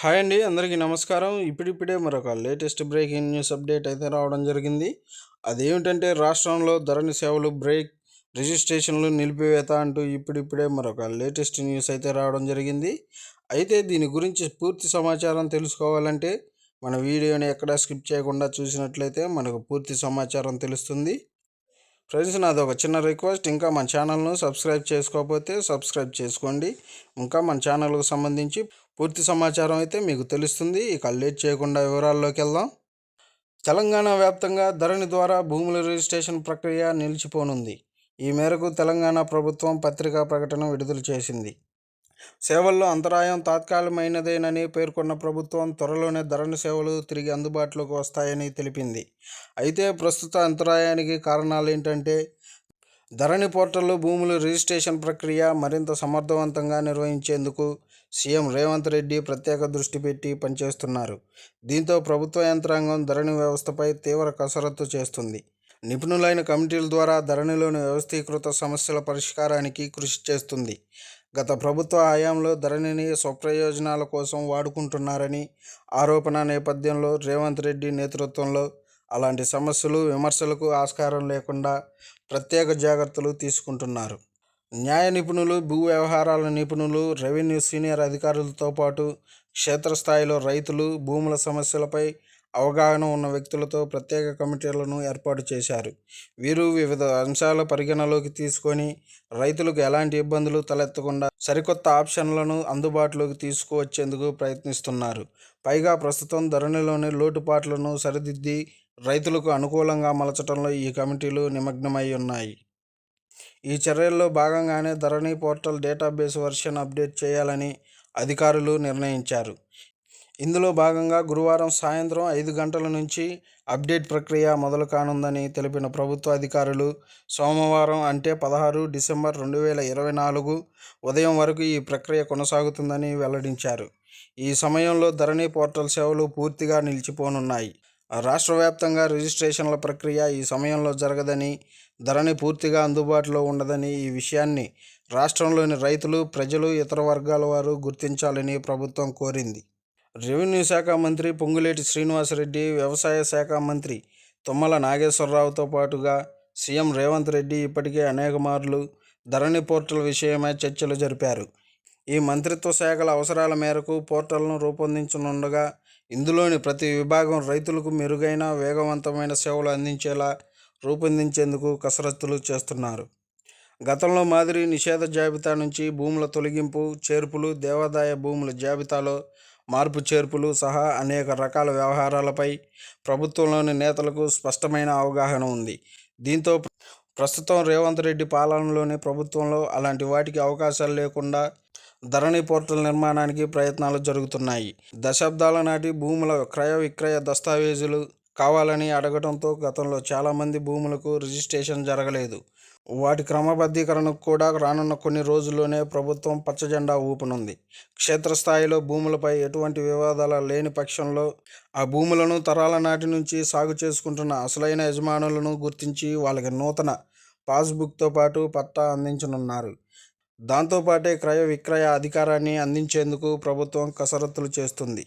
Hi అండి అందరికీ నమస్కారం. ఇప్పుడిప్పుడే మరొక లేటెస్ట్ బ్రేకింగ్ న్యూస్ అప్డేట్ అయితే రావడం జరిగింది. అదేమిటంటే రాష్ట్రంలో ధరణి సేవలు బ్రేక్ రిజిస్ట్రేషన్లు నిలిపివేత అంటూ ఇప్పుడిప్పుడే మరొక లేటెస్ట్ న్యూస్ అయితే రావడం జరిగింది. అయితే దీని గురించి పూర్తి సమాచారం తెలుసుకోవాలంటే మన వీడియోని ఎక్కడా స్కిప్ చేయకుండా చూసినట్లయితే మనకు పూర్తి సమాచారం తెలుస్తుంది. ఫ్రెండ్స్ నాది ఒక చిన్న రిక్వెస్ట్. ఇంకా మన ఛానల్ను సబ్స్క్రైబ్ చేసుకోకపోతే సబ్స్క్రైబ్ చేసుకోండి. ఇంకా మన ఛానల్కు సంబంధించి పూర్తి సమాచారం అయితే మీకు తెలుస్తుంది. ఇక లేట్ చేయకుండా వివరాల్లోకి వెళ్దాం. తెలంగాణ వ్యాప్తంగా ధరణి ద్వారా భూముల రిజిస్ట్రేషన్ ప్రక్రియ నిలిచిపోనుంది. ఈ మేరకు తెలంగాణ ప్రభుత్వం పత్రికా ప్రకటన విడుదల చేసింది. సేవల్లో అంతరాయం తాత్కాలికమైనదేనని పేర్కొన్న ప్రభుత్వం త్వరలోనే ధరణి సేవలు తిరిగి అందుబాటులోకి వస్తాయని తెలిపింది. అయితే ప్రస్తుత అంతరాయానికి కారణాలు ఏంటంటే ధరణి పోర్టల్లో భూముల రిజిస్ట్రేషన్ ప్రక్రియ మరింత సమర్థవంతంగా నిర్వహించేందుకు సీఎం రేవంత్ రెడ్డి ప్రత్యేక దృష్టి పెట్టి పనిచేస్తున్నారు. దీంతో ప్రభుత్వ యంత్రాంగం ధరణి వ్యవస్థపై తీవ్ర కసరత్తు చేస్తుంది. నిపుణులైన కమిటీల ద్వారా ధరణిలోని వ్యవస్థీకృత సమస్యల పరిష్కారానికి కృషి చేస్తుంది. గత ప్రభుత్వ హయాంలో ధరణిని స్వప్రయోజనాల కోసం వాడుకుంటున్నారని ఆరోపణ నేపథ్యంలో రేవంత్ రెడ్డి నేతృత్వంలో అలాంటి సమస్యలు విమర్శలకు ఆస్కారం లేకుండా ప్రత్యేక జాగ్రత్తలు తీసుకుంటున్నారు. న్యాయ నిపుణులు భూ వ్యవహారాల నిపుణులు రెవెన్యూ సీనియర్ అధికారులతో పాటు క్షేత్రస్థాయిలో రైతులు భూముల సమస్యలపై అవగాహన ఉన్న వ్యక్తులతో ప్రత్యేక కమిటీలను ఏర్పాటు చేశారు. వీరు వివిధ అంశాల పరిగణలోకి తీసుకొని రైతులకు ఎలాంటి ఇబ్బందులు తలెత్తకుండా సరికొత్త ఆప్షన్లను అందుబాటులోకి తీసుకువచ్చేందుకు ప్రయత్నిస్తున్నారు. పైగా ప్రస్తుతం ధరణిలోని లోటుపాట్లను సరిదిద్ది రైతులకు అనుకూలంగా మలచటంలో ఈ కమిటీలు నిమగ్నమై ఉన్నాయి. ఈ చర్యల్లో భాగంగానే Dharani portal database version update చేయాలని అధికారులు నిర్ణయించారు. ఇందులో భాగంగా గురువారం సాయంత్రం ఐదు గంటల నుంచి అప్డేట్ ప్రక్రియ మొదలు కానుందని తెలిపిన ప్రభుత్వ అధికారులు సోమవారం అంటే పదహారు డిసెంబర్ రెండు వేల ఇరవై నాలుగు ఉదయం వరకు ఈ ప్రక్రియ కొనసాగుతుందని వెల్లడించారు. ఈ సమయంలో ధరణి పోర్టల్ సేవలు పూర్తిగా నిలిచిపోనున్నాయి. రాష్ట్ర వ్యాప్తంగా రిజిస్ట్రేషన్ల ప్రక్రియ ఈ సమయంలో జరగదని ధరని పూర్తిగా అందుబాటులో ఉండదని ఈ విషయాన్ని రాష్ట్రంలోని రైతులు ప్రజలు ఇతర వర్గాల వారు గుర్తించాలని ప్రభుత్వం కోరింది. రెవెన్యూ శాఖ మంత్రి పొంగులేటి శ్రీనివాసరెడ్డి వ్యవసాయ శాఖ మంత్రి తుమ్మల నాగేశ్వరరావుతో పాటుగా సీఎం రేవంత్ రెడ్డి ఇప్పటికే అనేక మార్లు ధరణి పోర్టల్ విషయమై చర్చలు జరిపారు. ఈ మంత్రిత్వ శాఖల అవసరాల మేరకు పోర్టల్ను రూపొందించనుండగా ఇందులోని ప్రతి విభాగం రైతులకు మెరుగైన వేగవంతమైన సేవలు అందించేలా రూపొందించేందుకు కసరత్తులు చేస్తున్నారు. గతంలో మాదిరి నిషేధ జాబితా నుంచి భూముల తొలగింపు చేర్పులు దేవాదాయ భూముల జాబితాలో మార్పు చేర్పులు సహా అనేక రకాల వ్యవహారాలపై ప్రభుత్వంలోని నేతలకు స్పష్టమైన అవగాహన ఉంది. దీంతో ప్రస్తుతం రేవంత్ రెడ్డి పాలనలోని ప్రభుత్వంలో అలాంటి వాటికి అవకాశాలు లేకుండా ధరణి పోర్టల్ నిర్మాణానికి ప్రయత్నాలు జరుగుతున్నాయి. దశాబ్దాల నాటి భూముల క్రయ విక్రయ దస్తావేజులు కావాలని అడగడంతో గతంలో చాలామంది భూములకు రిజిస్ట్రేషన్ జరగలేదు. వాటి క్రమబద్ధీకరణకు కూడా రానున్న కొన్ని రోజుల్లోనే ప్రభుత్వం పచ్చజెండా ఊపనుంది. క్షేత్రస్థాయిలో భూములపై ఎటువంటి వివాదాలు లేని పక్షంలో ఆ భూములను తరాల నాటి నుంచి సాగు చేసుకుంటున్న అసలైన యజమానులను గుర్తించి వాళ్ళకి నూతన పాస్బుక్తో పాటు పట్టా అందించనున్నారు. దాంతోపాటే క్రయ విక్రయ అధికారాన్ని అందించేందుకు ప్రభుత్వం కసరత్తులు చేస్తుంది.